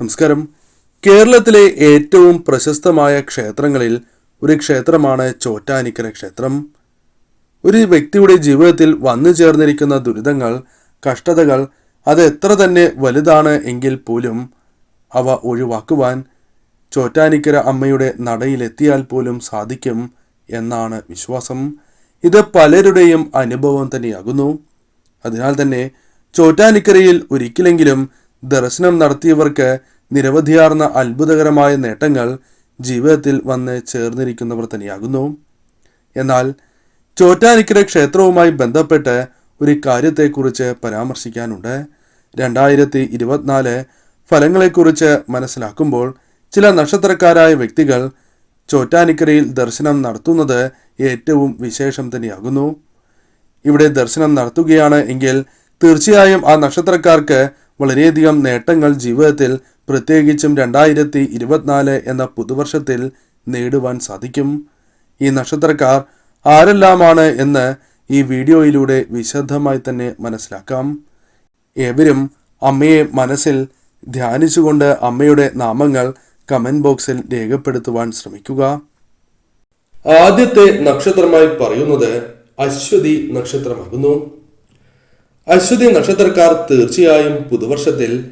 നമസ്കാരം. കേരളത്തിലെ ഏറ്റവും പ്രശസ്തമായ ക്ഷേത്രങ്ങളിൽ ഒരു ക്ഷേത്രമാണ് ചോറ്റാനിക്കര ക്ഷേത്രം. ഒരു വ്യക്തിയുടെ ജീവിതത്തിൽ വന്നു ചേർന്നിരിക്കുന്ന ദുരിതങ്ങൾ കഷ്ടതകൾ അത് എത്ര തന്നെ വലുതാണ് എങ്കിൽ പോലും അവ ഒഴിവാക്കുവാൻ ചോറ്റാനിക്കര അമ്മയുടെ നടയിലെത്തിയാൽ പോലും സാധിക്കും എന്നാണ് വിശ്വാസം. ഇത് പലരുടെയും അനുഭവം തന്നെയാകുന്നു. അതിനാൽ തന്നെ ചോറ്റാനിക്കരയിൽ ഒരിക്കലെങ്കിലും ദർശനം നടത്തിയവർക്ക് നിരവധിയാർന്ന അത്ഭുതകരമായ നേട്ടങ്ങൾ ജീവിതത്തിൽ വന്ന് ചേർന്നിരിക്കുന്നവർ തന്നെയാകുന്നു. എന്നാൽ ചോറ്റാനിക്കര ക്ഷേത്രവുമായി ബന്ധപ്പെട്ട് ഒരു കാര്യത്തെക്കുറിച്ച് പരാമർശിക്കാനുണ്ട്. രണ്ടായിരത്തി ഇരുപത്തിനാല് ഫലങ്ങളെക്കുറിച്ച് മനസ്സിലാക്കുമ്പോൾ ചില നക്ഷത്രക്കാരായ വ്യക്തികൾ ചോറ്റാനിക്കരയിൽ ദർശനം നടത്തുന്നത് ഏറ്റവും വിശേഷം തന്നെയാകുന്നു. ഇവിടെ ദർശനം നടത്തുകയാണ് എങ്കിൽ തീർച്ചയായും ആ നക്ഷത്രക്കാർക്ക് വളരെയധികം നേട്ടങ്ങൾ ജീവിതത്തിൽ പ്രത്യേകിച്ചും രണ്ടായിരത്തി ഇരുപത്തിനാല് എന്ന പുതുവർഷത്തിൽ നേടുവാൻ സാധിക്കും. ഈ നക്ഷത്രക്കാർ ആരെല്ലാമാണ് എന്ന് ഈ വീഡിയോയിലൂടെ വിശദമായി തന്നെ മനസ്സിലാക്കാം. ഏവരും അമ്മയെ മനസ്സിൽ ധ്യാനിച്ചുകൊണ്ട് അമ്മയുടെ നാമങ്ങൾ കമന്റ് ബോക്സിൽ രേഖപ്പെടുത്തുവാൻ ശ്രമിക്കുക. ആദ്യത്തെ നക്ഷത്രമായി പറയുന്നത് അശ്വതി നക്ഷത്രമാകുന്നു. അശ്വതി നക്ഷത്രക്കാർ തീർച്ചയായും പുതുവർഷത്തിൽ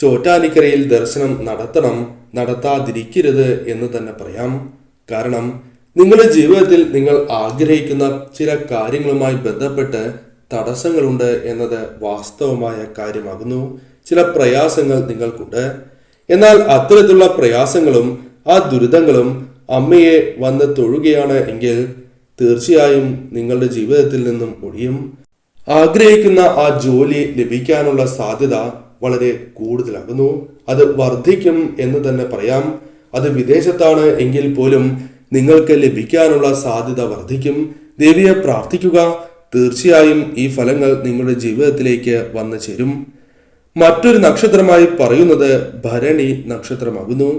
ചോറ്റാനിക്കരയിൽ ദർശനം നടത്തണം നടത്താതിരിക്കരുത് എന്ന് തന്നെ പറയാം. കാരണം നിങ്ങളുടെ ജീവിതത്തിൽ നിങ്ങൾ ആഗ്രഹിക്കുന്ന ചില കാര്യങ്ങളുമായി ബന്ധപ്പെട്ട് തടസ്സങ്ങളുണ്ട് എന്നത് വാസ്തവമായ കാര്യമാകുന്നു. ചില പ്രയാസങ്ങൾ നിങ്ങൾക്കുണ്ട്. എന്നാൽ അത്തരത്തിലുള്ള പ്രയാസങ്ങളും ആ ദുരിതങ്ങളും അമ്മയെ വന്ന് തൊഴുകയാണ് എങ്കിൽ തീർച്ചയായും നിങ്ങളുടെ ജീവിതത്തിൽ നിന്നും ഒഴിയും. ആഗ്രഹിക്കുന്ന ആ ജോലി ലഭിക്കാനുള്ള സാധ്യത വളരെ കൂടുതലാകുന്നു. അത് വർദ്ധിക്കും എന്ന് തന്നെ പറയാം. അത് വിദേശത്താണ് എങ്കിൽ പോലും നിങ്ങൾക്ക് ലഭിക്കാനുള്ള സാധ്യത വർദ്ധിക്കും. ദേവിയെ പ്രാർത്ഥിക്കുക. തീർച്ചയായും ഈ ഫലങ്ങൾ നിങ്ങളുടെ ജീവിതത്തിലേക്ക് വന്നു ചേരും. മറ്റൊരു നക്ഷത്രമായി പറയുന്നത് ഭരണി നക്ഷത്രമാകുന്നു.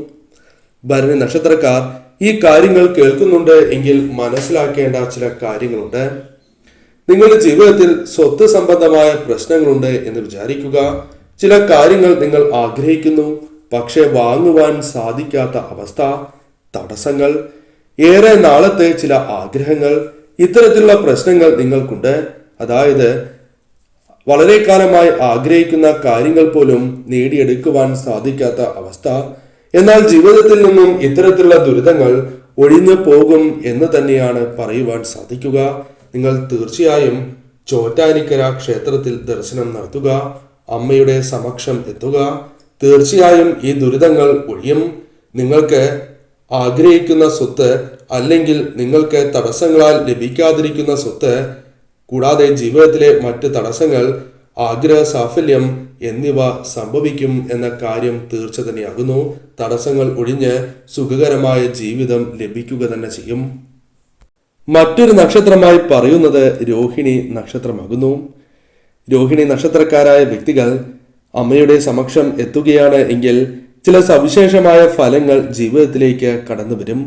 ഭരണി നക്ഷത്രക്കാർ ഈ കാര്യങ്ങൾ കേൾക്കുന്നുണ്ട് എങ്കിൽ മനസ്സിലാക്കേണ്ട ചില കാര്യങ്ങളുണ്ട്. നിങ്ങളുടെ ജീവിതത്തിൽ സ്വത്ത് സംബന്ധമായ പ്രശ്നങ്ങളുണ്ട് എന്ന് വിചാരിക്കുക. ചില കാര്യങ്ങൾ നിങ്ങൾ ആഗ്രഹിക്കുന്നു. പക്ഷേ വാങ്ങുവാൻ സാധിക്കാത്ത അവസ്ഥ തടസ്സങ്ങൾ ഏറെ നാളത്തെ ചില ആഗ്രഹങ്ങൾ ഇത്തരത്തിലുള്ള പ്രശ്നങ്ങൾ നിങ്ങൾക്കുണ്ട്. അതായത് വളരെ കാലമായി ആഗ്രഹിക്കുന്ന കാര്യങ്ങൾ പോലും നേടിയെടുക്കുവാൻ സാധിക്കാത്ത അവസ്ഥ. എന്നാൽ ജീവിതത്തിൽ നിന്നും ഇത്തരത്തിലുള്ള ദുരിതങ്ങൾ ഒഴിഞ്ഞു പോകും എന്ന് തന്നെയാണ് പറയുവാൻ സാധിക്കുക. നിങ്ങൾ തീർച്ചയായും ചോറ്റാനിക്കര ക്ഷേത്രത്തിൽ ദർശനം നടത്തുക അമ്മയുടെ സമക്ഷം എത്തുക. തീർച്ചയായും ഈ ദുരിതങ്ങൾ ഒഴിയും. നിങ്ങൾക്ക് ആഗ്രഹിക്കുന്ന സ്വത്ത് അല്ലെങ്കിൽ നിങ്ങൾക്ക് തടസ്സങ്ങളാൽ ലഭിക്കാതിരിക്കുന്ന സ്വത്ത് കൂടാതെ ജീവിതത്തിലെ മറ്റ് തടസ്സങ്ങൾ ആഗ്രഹ സാഫല്യം എന്നിവ സംഭവിക്കും എന്ന കാര്യം തീർച്ച തന്നെയാകുന്നു. തടസ്സങ്ങൾ ഒഴിഞ്ഞ് സുഖകരമായ ജീവിതം ലഭിക്കുക തന്നെ ചെയ്യും. മറ്റൊരു നക്ഷത്രമായി പറയുന്നത് രോഹിണി നക്ഷത്രമാകുന്നു. രോഹിണി നക്ഷത്രക്കാരായ വ്യക്തികൾ അമ്മയുടെ സമക്ഷം എത്തുകയാണ് എങ്കിൽ ചില സവിശേഷമായ ഫലങ്ങൾ ജീവിതത്തിലേക്ക് കടന്നു വരും.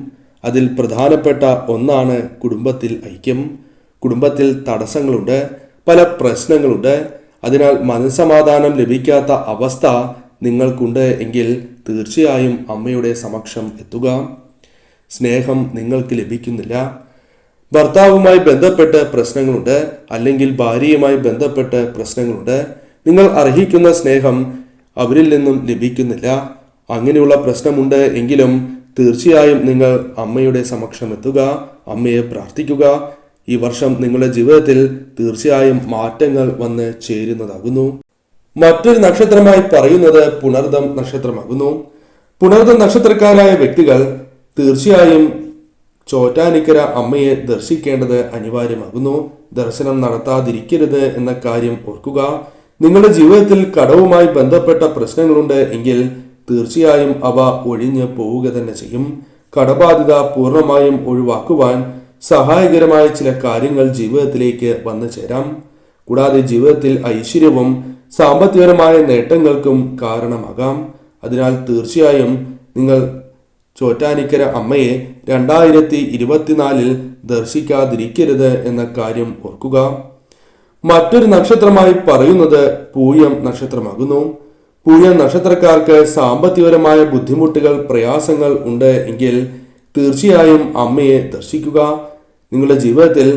അതിൽ പ്രധാനപ്പെട്ട ഒന്നാണ് കുടുംബത്തിൽ ഐക്യം. കുടുംബത്തിൽ തടസ്സങ്ങളുണ്ട് പല പ്രശ്നങ്ങളുണ്ട്. അതിനാൽ മനസ്സമാധാനം ലഭിക്കാത്ത അവസ്ഥ നിങ്ങൾക്കുണ്ട് എങ്കിൽ തീർച്ചയായും അമ്മയുടെ സമക്ഷം എത്തുക. സ്നേഹം നിങ്ങൾക്ക് ലഭിക്കുന്നില്ല. ഭർത്താവുമായി ബന്ധപ്പെട്ട് പ്രശ്നങ്ങളുണ്ട് അല്ലെങ്കിൽ ഭാര്യയുമായി ബന്ധപ്പെട്ട് പ്രശ്നങ്ങളുണ്ട്. നിങ്ങൾ അർഹിക്കുന്ന സ്നേഹം അവരിൽ നിന്നും ലഭിക്കുന്നില്ല. അങ്ങനെയുള്ള പ്രശ്നമുണ്ട് എങ്കിലും തീർച്ചയായും നിങ്ങൾ അമ്മയുടെ സമക്ഷം എത്തുക അമ്മയെ പ്രാർത്ഥിക്കുക. ഈ വർഷം നിങ്ങളുടെ ജീവിതത്തിൽ തീർച്ചയായും മാറ്റങ്ങൾ വന്ന് ചേരുന്നതാകുന്നു. മറ്റൊരു നക്ഷത്രമായി പറയുന്നത് പുണർദം നക്ഷത്രമാകുന്നു. പുണർദം നക്ഷത്രക്കാരായ വ്യക്തികൾ തീർച്ചയായും ചോറ്റാനിക്കര അമ്മയെ ദർശിക്കേണ്ടത് അനിവാര്യമാകുന്നു. ദർശനം നടത്താതിരിക്കരുത് എന്ന കാര്യം ഓർക്കുക. നിങ്ങളുടെ ജീവിതത്തിൽ കടവുമായി ബന്ധപ്പെട്ട പ്രശ്നങ്ങളുണ്ട് എങ്കിൽ തീർച്ചയായും അവ ഒഴിഞ്ഞ് പോവുക തന്നെ ചെയ്യും. കടബാധ്യത പൂർണമായും ഒഴിവാക്കുവാൻ സഹായകരമായ ചില കാര്യങ്ങൾ ജീവിതത്തിലേക്ക് വന്നു ചേരാം. കൂടാതെ ജീവിതത്തിൽ ഐശ്വര്യവും സാമ്പത്തികപരമായ നേട്ടങ്ങൾക്കും കാരണമാകാം. അതിനാൽ തീർച്ചയായും നിങ്ങൾ ചോറ്റാനിക്കര അമ്മയെ രണ്ടായിരത്തി ഇരുപത്തിനാലിൽ ദർശിക്കാതിരിക്കരുത് എന്ന കാര്യം ഓർക്കുക. മറ്റൊരു നക്ഷത്രമായി പറയുന്നത് പൂയം നക്ഷത്രമാകുന്നു. പൂയം നക്ഷത്രക്കാർക്ക് സാമ്പത്തികപരമായ ബുദ്ധിമുട്ടുകൾ പ്രയാസങ്ങൾ ഉണ്ട് എങ്കിൽ തീർച്ചയായും അമ്മയെ ദർശിക്കുക. നിങ്ങളുടെ ജീവിതത്തിൽ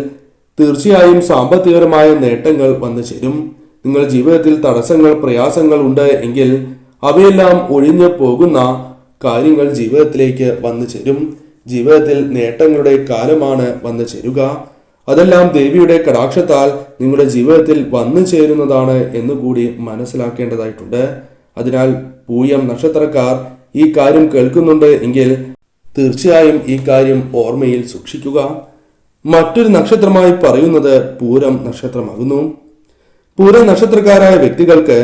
തീർച്ചയായും സാമ്പത്തികപരമായ നേട്ടങ്ങൾ വന്നു ചേരും. നിങ്ങളുടെ ജീവിതത്തിൽ തടസ്സങ്ങൾ പ്രയാസങ്ങൾ ഉണ്ട് എങ്കിൽ അവയെല്ലാം ഒഴിഞ്ഞു പോകുന്ന കാര്യങ്ങൾ ജീവിതത്തിലേക്ക് വന്നു ചേരും. ജീവിതത്തിൽ നേട്ടങ്ങളുടെ കാലമാണ് വന്നു ചേരുക. അതെല്ലാം ദേവിയുടെ കടാക്ഷത്താൽ നിങ്ങളുടെ ജീവിതത്തിൽ വന്നു ചേരുന്നതാണ് എന്നുകൂടി മനസ്സിലാക്കേണ്ടതായിട്ടുണ്ട്. അതിനാൽ പൂയം നക്ഷത്രക്കാർ ഈ കാര്യം കേൾക്കുന്നുണ്ട് എങ്കിൽ തീർച്ചയായും ഈ കാര്യം ഓർമ്മയിൽ സൂക്ഷിക്കുക. മറ്റൊരു നക്ഷത്രമായി പറയുന്നത് പൂരം നക്ഷത്രമാകുന്നു. പൂരം നക്ഷത്രക്കാരായ വ്യക്തികൾക്ക്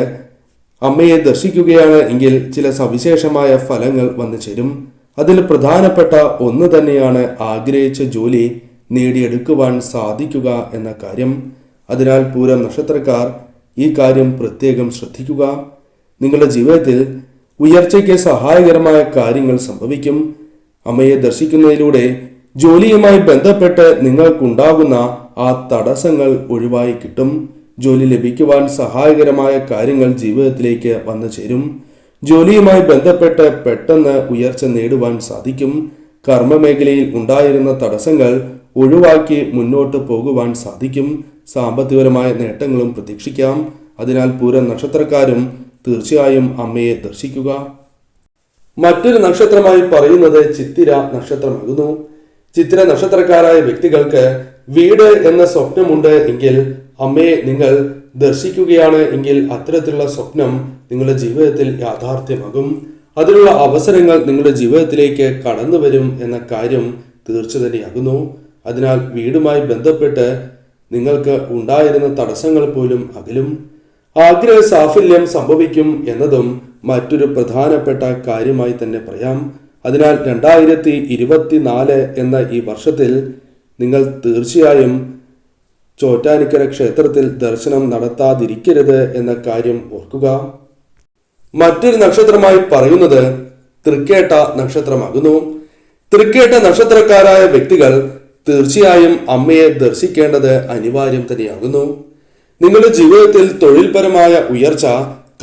അമ്മയെ ദർശിക്കുകയാണ് എങ്കിൽ ചില സവിശേഷമായ ഫലങ്ങൾ വന്നു ചേരും. അതിൽ പ്രധാനപ്പെട്ട ഒന്ന് തന്നെയാണ് ആഗ്രഹിച്ച ജോലി നേടിയെടുക്കുവാൻ സാധിക്കുക എന്ന കാര്യം. അതിനാൽ പൂരം നക്ഷത്രക്കാർ ഈ കാര്യം പ്രത്യേകം ശ്രദ്ധിക്കുക. നിങ്ങളുടെ ജീവിതത്തിൽ ഉയർച്ചയ്ക്ക് സഹായകരമായ കാര്യങ്ങൾ സംഭവിക്കും. അമ്മയെ ദർശിക്കുന്നതിലൂടെ ജോലിയുമായി ബന്ധപ്പെട്ട് നിങ്ങൾക്കുണ്ടാകുന്ന ആ തടസ്സങ്ങൾ ഒഴിവായി കിട്ടും. ജോലി ലഭിക്കുവാൻ സഹായകരമായ കാര്യങ്ങൾ ജീവിതത്തിലേക്ക് വന്നു ചേരും. ജോലിയുമായി ബന്ധപ്പെട്ട് പെട്ടെന്ന് ഉയർച്ച നേടുവാൻ സാധിക്കും. കർമ്മമേഖലയിൽ ഉണ്ടായിരുന്ന തടസ്സങ്ങൾ ഒഴിവാക്കി മുന്നോട്ട് പോകുവാൻ സാധിക്കും. സാമ്പത്തികപരമായ നേട്ടങ്ങളും പ്രതീക്ഷിക്കാം. അതിനാൽ പൂര നക്ഷത്രക്കാരും തീർച്ചയായും അമ്മയെ ദർശിക്കുക. മറ്റൊരു നക്ഷത്രമായി പറയുന്നത് ചിത്തിര നക്ഷത്രമാകുന്നു. ചിത്തിര നക്ഷത്രക്കാരായ വ്യക്തികൾക്ക് വീട് എന്ന സ്വപ്നമുണ്ട് എങ്കിൽ അമ്മയെ നിങ്ങൾ ദർശിക്കുകയാണ് എങ്കിൽ അത്തരത്തിലുള്ള സ്വപ്നം നിങ്ങളുടെ ജീവിതത്തിൽ യാഥാർത്ഥ്യമാകും. അതിനുള്ള അവസരങ്ങൾ നിങ്ങളുടെ ജീവിതത്തിലേക്ക് കടന്നു വരും എന്ന കാര്യം തീർച്ച തന്നെയാകുന്നു. അതിനാൽ വീടുമായി ബന്ധപ്പെട്ട് നിങ്ങൾക്ക് ഉണ്ടായിരുന്ന തടസ്സങ്ങൾ പോലും അകലും. ആഗ്രഹ സാഫല്യം സംഭവിക്കും എന്നതും മറ്റൊരു പ്രധാനപ്പെട്ട കാര്യമായി തന്നെ പറയാം. അതിനാൽ രണ്ടായിരത്തി ഇരുപത്തിനാല് എന്ന ഈ വർഷത്തിൽ നിങ്ങൾ തീർച്ചയായും ചോറ്റാനിക്കര ക്ഷേത്രത്തിൽ ദർശനം നടത്താതിരിക്കരുത് എന്ന കാര്യം ഓർക്കുക. മറ്റൊരു നക്ഷത്രമായി പറയുന്നത് തൃക്കേട്ട നക്ഷത്രമാകുന്നു. തൃക്കേട്ട നക്ഷത്രക്കാരായ വ്യക്തികൾ തീർച്ചയായും അമ്മയെ ദർശിക്കേണ്ടത് അനിവാര്യം തന്നെയാകുന്നു. നിങ്ങളുടെ ജീവിതത്തിൽ തൊഴിൽപരമായ ഉയർച്ച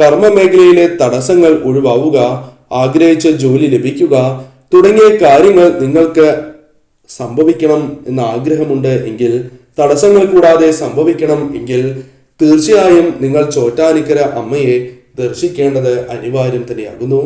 കർമ്മ മേഖലയിലെ തടസ്സങ്ങൾ ഒഴിവാവുക ആഗ്രഹിച്ച ജോലി ലഭിക്കുക തുടങ്ങിയ കാര്യങ്ങൾ നിങ്ങൾക്ക് സംഭവിക്കണം എന്ന ആഗ്രഹമുണ്ട് എങ്കിൽ തടസ്സങ്ങൾ കൂടാതെ സംഭവിക്കണം എങ്കിൽ തീർച്ചയായും നിങ്ങൾ ചോറ്റാനിക്കര അമ്മയെ ദർശിക്കേണ്ടത് അനിവാര്യം തന്നെയാകുന്നു.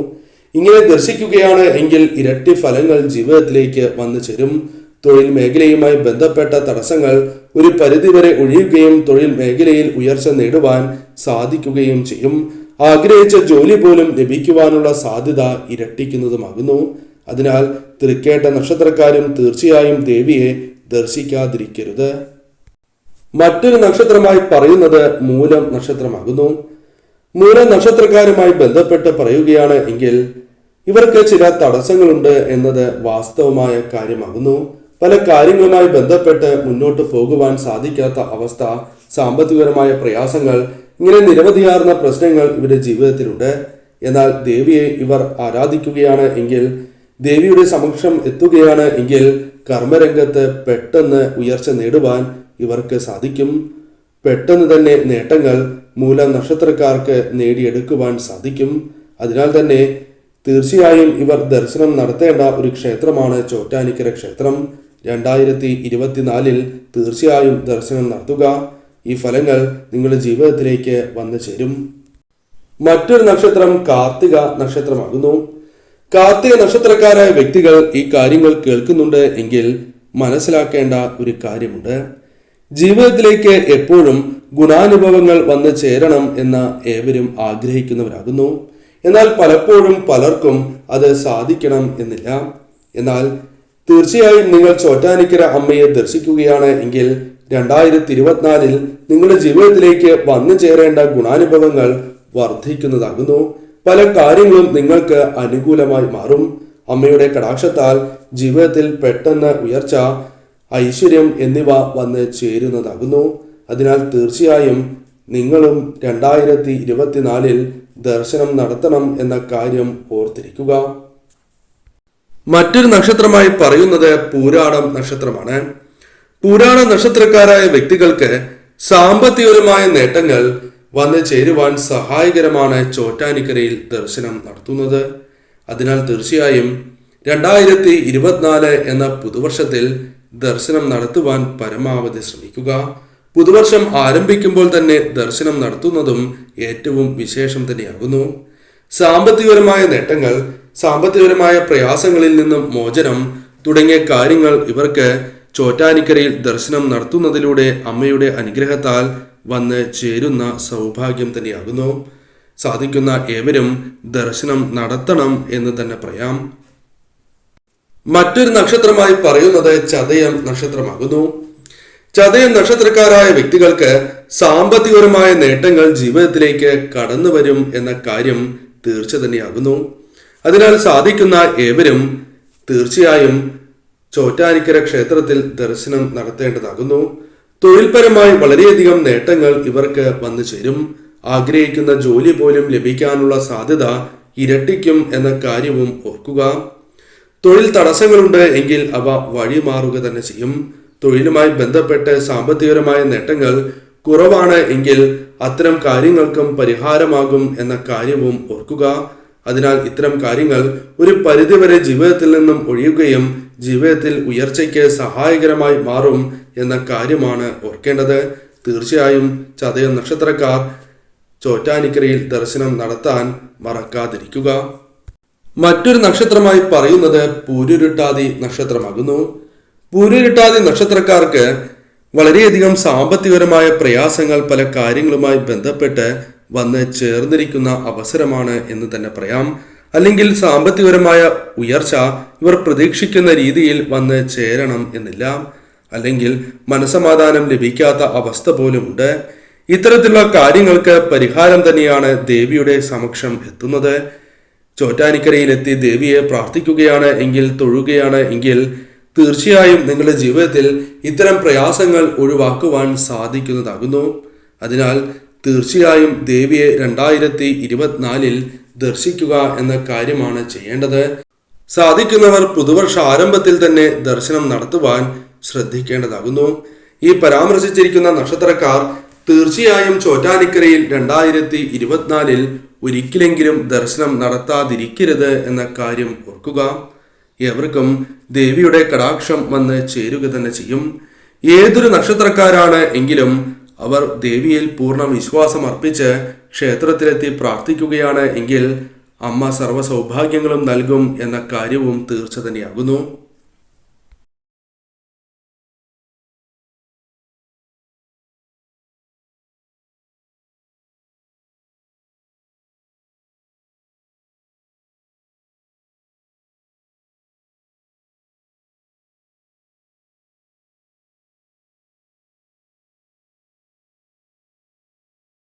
ഇങ്ങനെ ദർശിക്കുകയാണ് എങ്കിൽ ഇരട്ടി ഫലങ്ങൾ ജീവിതത്തിലേക്ക് വന്നു ചേരും. തൊഴിൽ മേഖലയുമായി ബന്ധപ്പെട്ട തടസ്സങ്ങൾ ഒരു പരിധിവരെ ഒഴിയുകയും തൊഴിൽ മേഖലയിൽ ഉയർച്ച നേടുവാൻ സാധിക്കുകയും ചെയ്യും. ആഗ്രഹിച്ച ജോലി പോലും ലഭിക്കുവാനുള്ള സാധ്യത ഇരട്ടിക്കുന്നതുമാകുന്നു. അതിനാൽ തൃക്കേട്ട നക്ഷത്രക്കാരും തീർച്ചയായും ദേവിയെ ദർശിക്കാതിരിക്കരുത്. മറ്റൊരു നക്ഷത്രമായി പറയുന്നത് മൂലം നക്ഷത്രമാകുന്നു. മൂലം നക്ഷത്രക്കാരുമായി ബന്ധപ്പെട്ട് പറയുകയാണ് എങ്കിൽ ഇവർക്ക് ചില തടസ്സങ്ങളുണ്ട് എന്നത് വാസ്തവമായ കാര്യമാകുന്നു. പല കാര്യങ്ങളുമായി ബന്ധപ്പെട്ട് മുന്നോട്ട് പോകുവാൻ സാധിക്കാത്ത അവസ്ഥ സാമ്പത്തികപരമായ പ്രയാസങ്ങൾ ഇങ്ങനെ നിരവധിയാർന്ന പ്രശ്നങ്ങൾ ഇവരുടെ ജീവിതത്തിലുണ്ട്. എന്നാൽ ദേവിയെ ഇവർ ആരാധിക്കുകയാണ് എങ്കിൽ ദേവിയുടെ സമക്ഷം എത്തുകയാണ് എങ്കിൽ കർമ്മരംഗത്ത് പെട്ടെന്ന് ഉയർച്ച നേടുവാൻ ഇവർക്ക് സാധിക്കും. പെട്ടെന്ന് തന്നെ നേട്ടങ്ങൾ മൂല നക്ഷത്രക്കാർക്ക് നേടിയെടുക്കുവാൻ സാധിക്കും. അതിനാൽ തന്നെ തീർച്ചയായും ഇവർ ദർശനം നടത്തേണ്ട ഒരു ക്ഷേത്രമാണ് ചോറ്റാനിക്കര ക്ഷേത്രം. രണ്ടായിരത്തി ഇരുപത്തിനാലിൽ തീർച്ചയായും ദർശനം നടത്തുക. ഈ ഫലങ്ങൾ നിങ്ങളുടെ ജീവിതത്തിലേക്ക് വന്നു ചേരും. മറ്റൊരു നക്ഷത്രം കാർത്തിക നക്ഷത്രമാകുന്നു. കാർത്തിക നക്ഷത്രക്കാരായ വ്യക്തികൾ ഈ കാര്യങ്ങൾ കേൾക്കുന്നുണ്ട് എങ്കിൽ മനസ്സിലാക്കേണ്ട ഒരു കാര്യമുണ്ട്. ജീവിതത്തിലേക്ക് എപ്പോഴും ഗുണാനുഭവങ്ങൾ വന്നു ചേരണം എന്ന ഏവരും ആഗ്രഹിക്കുന്നവരാകുന്നു. എന്നാൽ പലപ്പോഴും പലർക്കും അത് സാധിക്കണം എന്നില്ല. എന്നാൽ തീർച്ചയായും നിങ്ങൾ ചോറ്റാനിക്കര അമ്മയെ ദർശിക്കുകയാണ് എങ്കിൽ രണ്ടായിരത്തി ഇരുപത്തിനാലിൽ നിങ്ങളുടെ ജീവിതത്തിലേക്ക് വന്നു ചേരേണ്ട ഗുണാനുഭവങ്ങൾ വർദ്ധിക്കുന്നതാകുന്നു. പല കാര്യങ്ങളും നിങ്ങൾക്ക് അനുകൂലമായി മാറും. അമ്മയുടെ കടാക്ഷത്താൽ ജീവിതത്തിൽ പെട്ടെന്ന് ഉയർച്ച ഐശ്വര്യം എന്നിവ വന്ന് ചേരുന്നതാകുന്നു. അതിനാൽ തീർച്ചയായും നിങ്ങളും രണ്ടായിരത്തി ഇരുപത്തിനാലിൽ ദർശനം നടത്തണം എന്ന കാര്യം ഓർത്തിരിക്കുക. മറ്റൊരു നക്ഷത്രമായി പറയുന്നത് പൂരാടം നക്ഷത്രമാണ്. പൂരാട നക്ഷത്രക്കാരായ വ്യക്തികൾക്ക് സാമ്പത്തികപരമായ നേട്ടങ്ങൾ വന്ന് ചേരുവാൻ സഹായകരമാണ് ചോറ്റാനിക്കരയിൽ ദർശനം നടത്തുന്നത്. അതിനാൽ തീർച്ചയായും രണ്ടായിരത്തി ഇരുപത്തിനാല് എന്ന പുതുവർഷത്തിൽ ദർശനം നടത്തുവാൻ പരമാവധി ശ്രമിക്കുക. പുതുവർഷം ആരംഭിക്കുമ്പോൾ തന്നെ ദർശനം നടത്തുന്നതും ഏറ്റവും വിശേഷം തന്നെയാകുന്നു. സാമ്പത്തികപരമായ നേട്ടങ്ങൾ സാമ്പത്തികപരമായ പ്രയാസങ്ങളിൽ നിന്നും മോചനം തുടങ്ങിയ കാര്യങ്ങൾ ഇവർക്ക് ചോറ്റാനിക്കരയിൽ ദർശനം നടത്തുന്നതിലൂടെ അമ്മയുടെ അനുഗ്രഹത്താൽ വന്ന് ചേരുന്ന സൗഭാഗ്യം തന്നെയാകുന്നു. സാധിക്കുന്ന ഏവരും ദർശനം നടത്തണം എന്ന് തന്നെ പറയാം. മറ്റൊരു നക്ഷത്രമായി പറയുന്നത് ചതയം നക്ഷത്രമാകുന്നു. ചതയം നക്ഷത്രക്കാരായ വ്യക്തികൾക്ക് സാമ്പത്തികപരമായ നേട്ടങ്ങൾ ജീവിതത്തിലേക്ക് കടന്നു വരും എന്ന കാര്യം തീർച്ച തന്നെയാകുന്നു. അതിനാൽ സാധിക്കുന്ന ഏവരും തീർച്ചയായും ചോറ്റാനിക്കര ക്ഷേത്രത്തിൽ ദർശനം നടത്തേണ്ടതാകുന്നു. തൊഴിൽപരമായി വളരെയധികം നേട്ടങ്ങൾ ഇവർക്ക് വന്നു ചേരും. ആഗ്രഹിക്കുന്ന ജോലി പോലും ലഭിക്കാനുള്ള സാധ്യത ഇരട്ടിക്കും എന്ന കാര്യവും ഓർക്കുക. തൊഴിൽ തടസ്സങ്ങളുണ്ട് എങ്കിൽ അവ വഴിമാറുക തന്നെ ചെയ്യും. തൊഴിലുമായി ബന്ധപ്പെട്ട് സാമ്പത്തികപരമായ നേട്ടങ്ങൾ കുറവാണ് എങ്കിൽ അത്തരം കാര്യങ്ങൾക്കും പരിഹാരമാകും എന്ന കാര്യവും ഓർക്കുക. അതിനാൽ ഇത്തരം കാര്യങ്ങൾ ഒരു പരിധിവരെ ജീവിതത്തിൽ നിന്നും ഒഴിയുകയും ജീവിതത്തിൽ ഉയർച്ചയ്ക്ക് സഹായകരമായി മാറും എന്ന കാര്യമാണ് ഓർക്കേണ്ടത്. തീർച്ചയായും ചതയ നക്ഷത്രക്കാർ ചോറ്റാനിക്കരയിൽ ദർശനം നടത്താൻ മറക്കാതിരിക്കുക. മറ്റൊരു നക്ഷത്രമായി പറയുന്നത് പൂരുരുട്ടാതി നക്ഷത്രമാകുന്നു. പൂരുരുട്ടാതി നക്ഷത്രക്കാർക്ക് വളരെയധികം സാമ്പത്തികപരമായ പ്രയാസങ്ങൾ പല കാര്യങ്ങളുമായി ബന്ധപ്പെട്ട് വന്ന് ചേർന്നിരിക്കുന്ന അവസരമാണ് എന്ന് തന്നെ പറയാം. അല്ലെങ്കിൽ സാമ്പത്തികപരമായ ഉയർച്ച ഇവർ പ്രതീക്ഷിക്കുന്ന രീതിയിൽ വന്ന് ചേരണം എന്നില്ല. അല്ലെങ്കിൽ മനസമാധാനം ലഭിക്കാത്ത അവസ്ഥ പോലുമുണ്ട് ഇത്തരത്തിലുള്ള കാര്യങ്ങൾക്ക് പരിഹാരം തന്നെയാണ് ദേവിയുടെ സമക്ഷം എത്തുന്നത്. ചോറ്റാനിക്കരയിലെത്തി ദേവിയെ പ്രാർത്ഥിക്കുകയാണ് എങ്കിൽ തൊഴുകയാണ് എങ്കിൽ തീർച്ചയായും നിങ്ങളുടെ ജീവിതത്തിൽ ഇത്തരം പ്രയാസങ്ങൾ ഒഴിവാക്കുവാൻ സാധിക്കുന്നതാകുന്നു. അതിനാൽ തീർച്ചയായും ദേവിയെ രണ്ടായിരത്തി ഇരുപത്തിനാലിൽ ദർശിക്കുക എന്ന കാര്യമാണ് ചെയ്യേണ്ടത്. സാധിക്കുന്നവർ പുതുവർഷ ആരംഭത്തിൽ തന്നെ ദർശനം നടത്തുവാൻ ശ്രദ്ധിക്കേണ്ടതാകുന്നു. ഈ പരാമർശിച്ചിരിക്കുന്ന നക്ഷത്രക്കാർ തീർച്ചയായും ചോറ്റാനിക്കരയിൽ രണ്ടായിരത്തി ഇരുപത്തിനാലിൽ ഒരിക്കലെങ്കിലും ദർശനം നടത്താതിരിക്കരുത് എന്ന കാര്യം ഓർക്കുക. എവർക്കും ദേവിയുടെ കടാക്ഷം വന്ന് ചേരുക തന്നെ ചെയ്യും. ഏതൊരു നക്ഷത്രക്കാരാണ് എങ്കിലും അവർ ദേവിയിൽ പൂർണ വിശ്വാസം അർപ്പിച്ച് ക്ഷേത്രത്തിലെത്തി പ്രാർത്ഥിക്കുകയാണ് എങ്കിൽ അമ്മ സർവ സൗഭാഗ്യങ്ങളും നൽകും എന്ന കാര്യവും തീർച്ച തന്നെയാകുന്നു.